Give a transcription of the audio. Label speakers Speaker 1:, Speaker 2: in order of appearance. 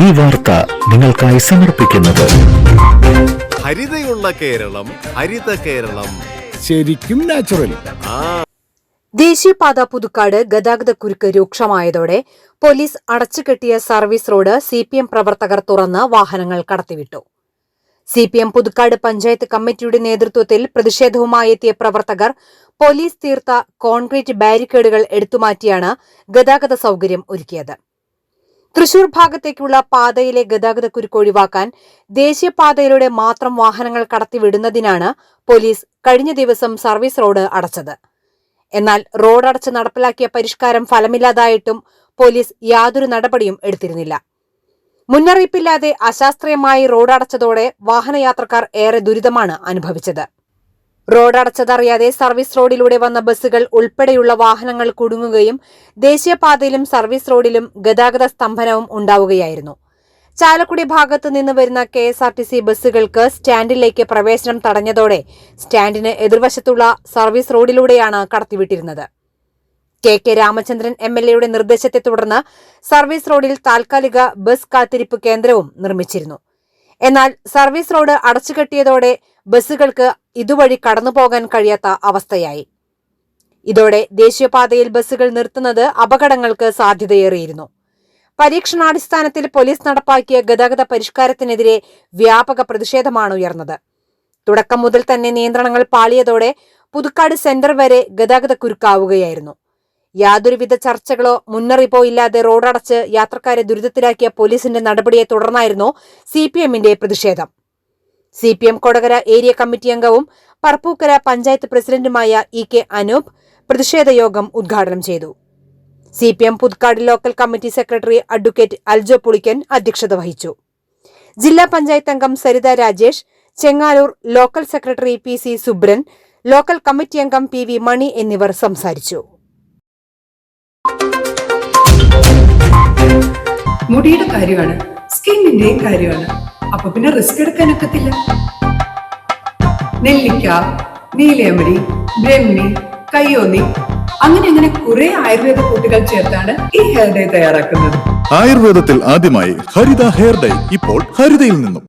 Speaker 1: ഈ വാർത്ത നിങ്ങൾക്കായി സമർപ്പിക്കുന്നത്.
Speaker 2: ഹരിതയുള്ള കേരളം ഹരിത കേരളം.
Speaker 3: ശരിക്കും നാച്ചുറൽ
Speaker 4: ദേശീയപാത പുതുക്കാട് ഗതാഗതക്കുരുക്ക് രൂക്ഷമായതോടെ police അടച്ചുകെട്ടിയ service road C P M പ്രവർത്തകർ തുറന്ന് വാഹനങ്ങൾ കടത്തിവിട്ടു. C P M Puthukkad panchayat കമ്മിറ്റിയുടെ നേതൃത്വത്തിൽ പ്രതിഷേധവുമായി എത്തിയ പ്രവർത്തകർ പോലീസ് തീർത്ത കോൺക്രീറ്റ് ബാരിക്കേഡുകൾ എടുത്തുമാറ്റിയാണ് ഗതാഗത സൗകര്യം ഒരുക്കിയത്. തൃശൂർ ഭാഗത്തേക്കുള്ള പാതയിലെ ഗതാഗതക്കുരുക്ക് ഒഴിവാക്കാൻ ദേശീയപാതയിലൂടെ മാത്രം വാഹനങ്ങൾ കടത്തിവിടുന്നതിനാണ് പോലീസ് കഴിഞ്ഞ ദിവസം സർവീസ് റോഡ് അടച്ചത്. എന്നാൽ റോഡ് അടച്ച് നടപ്പിലാക്കിയ പരിഷ്കാരം ഫലമില്ലാതായിട്ടും പോലീസ് യാതൊരു നടപടിയും എടുത്തിരുന്നില്ല. മുന്നറിയിപ്പില്ലാതെ അശാസ്ത്രീയമായി റോഡ് അടച്ചതോടെ വാഹനയാത്രക്കാർ ഏറെ ദുരിതമാണ് അനുഭവിച്ചത്. റോഡ് അടച്ചതറിയാതെ സർവീസ് റോഡിലൂടെ വന്ന ബസ്സുകൾ ഉൾപ്പെടെയുള്ള വാഹനങ്ങൾ കുടുങ്ങുകയും ദേശീയപാതയിലും സർവീസ് റോഡിലും ഗതാഗത സ്തംഭനവും ഉണ്ടാവുകയായിരുന്നു. ചാലക്കുടി ഭാഗത്തു നിന്ന് വരുന്ന K S R T C ബസ്സുകൾക്ക് സ്റ്റാൻഡിലേക്ക് പ്രവേശനം തടഞ്ഞതോടെ സ്റ്റാൻഡിന് എതിർവശത്തുള്ള സർവീസ് റോഡിലൂടെയാണ് കടത്തിവിട്ടിരുന്നത്. K K Ramachandran M L എയുടെ നിർദ്ദേശത്തെ തുടർന്ന് സർവീസ് റോഡിൽ താൽക്കാലിക ബസ് കാത്തിരിപ്പ് കേന്ദ്രവും നിർമ്മിച്ചിരുന്നു. എന്നാൽ സർവീസ് റോഡ് അടച്ചുകെട്ടിയതോടെ ബസ്സുകൾക്ക് ഇതുവഴി കടന്നു പോകാൻ കഴിയാത്ത അവസ്ഥയായി. ഇതോടെ ദേശീയപാതയിൽ ബസ്സുകൾ നിർത്തുന്നത് അപകടങ്ങൾക്ക് സാധ്യതയേറിയിരുന്നു. പരീക്ഷണാടിസ്ഥാനത്തിൽ പോലീസ് നടപ്പാക്കിയ ഗതാഗത പരിഷ്കാരത്തിനെതിരെ വ്യാപക പ്രതിഷേധമാണ് ഉയർന്നത്. തുടക്കം മുതൽ തന്നെ നിയന്ത്രണങ്ങൾ പാളിയതോടെ പുതുക്കാട് സെന്റർ വരെ ഗതാഗത കുരുക്കാവുകയായിരുന്നു. യാതൊരുവിധ ചർച്ചകളോ മുന്നറിയിപ്പോ ഇല്ലാതെ റോഡടച്ച് യാത്രക്കാരെ ദുരിതത്തിലാക്കിയ പോലീസിന്റെ നടപടിയെ തുടർന്നായിരുന്നു സി പ്രതിഷേധം. C P M Kodakara area committee അംഗവും പറപ്പൂക്കര പഞ്ചായത്ത് പ്രസിഡന്റുമായ ഇ കെ അനൂപ് പ്രതിഷേധ യോഗം ഉദ്ഘാടനം ചെയ്തു. C P M Puthukkad local committee secretary advocate Aljo Pulikkan അധ്യക്ഷത വഹിച്ചു. ജില്ലാ പഞ്ചായത്ത് അംഗം Saritha Rajesh Chengaloor local secretary P C Subran local committee അംഗം പി വി മണി എന്നിവർ സംസാരിച്ചു.
Speaker 5: മുടിയുടെ കാര്യമാണ് സ്കിന്നിന്റെയും കാര്യമാണ്. അപ്പൊ പിന്നെ റിസ്ക് എടുക്കാനൊക്കത്തില്ല നെല്ലിക്ക നീലയമരി ബ്രഹ്മി കയ്യോന്നി അങ്ങനെ അങ്ങനെ കുറെ ആയുർവേദ കൂട്ടുകൾ ചേർത്താണ് ഈ ഹെയർ ഡേ തയ്യാറാക്കുന്നത്.
Speaker 6: ആയുർവേദത്തിൽ ആദ്യമായി ഹരിത ഹെയർ ഡൈ ഇപ്പോൾ ഹരിതയിൽ നിന്നും.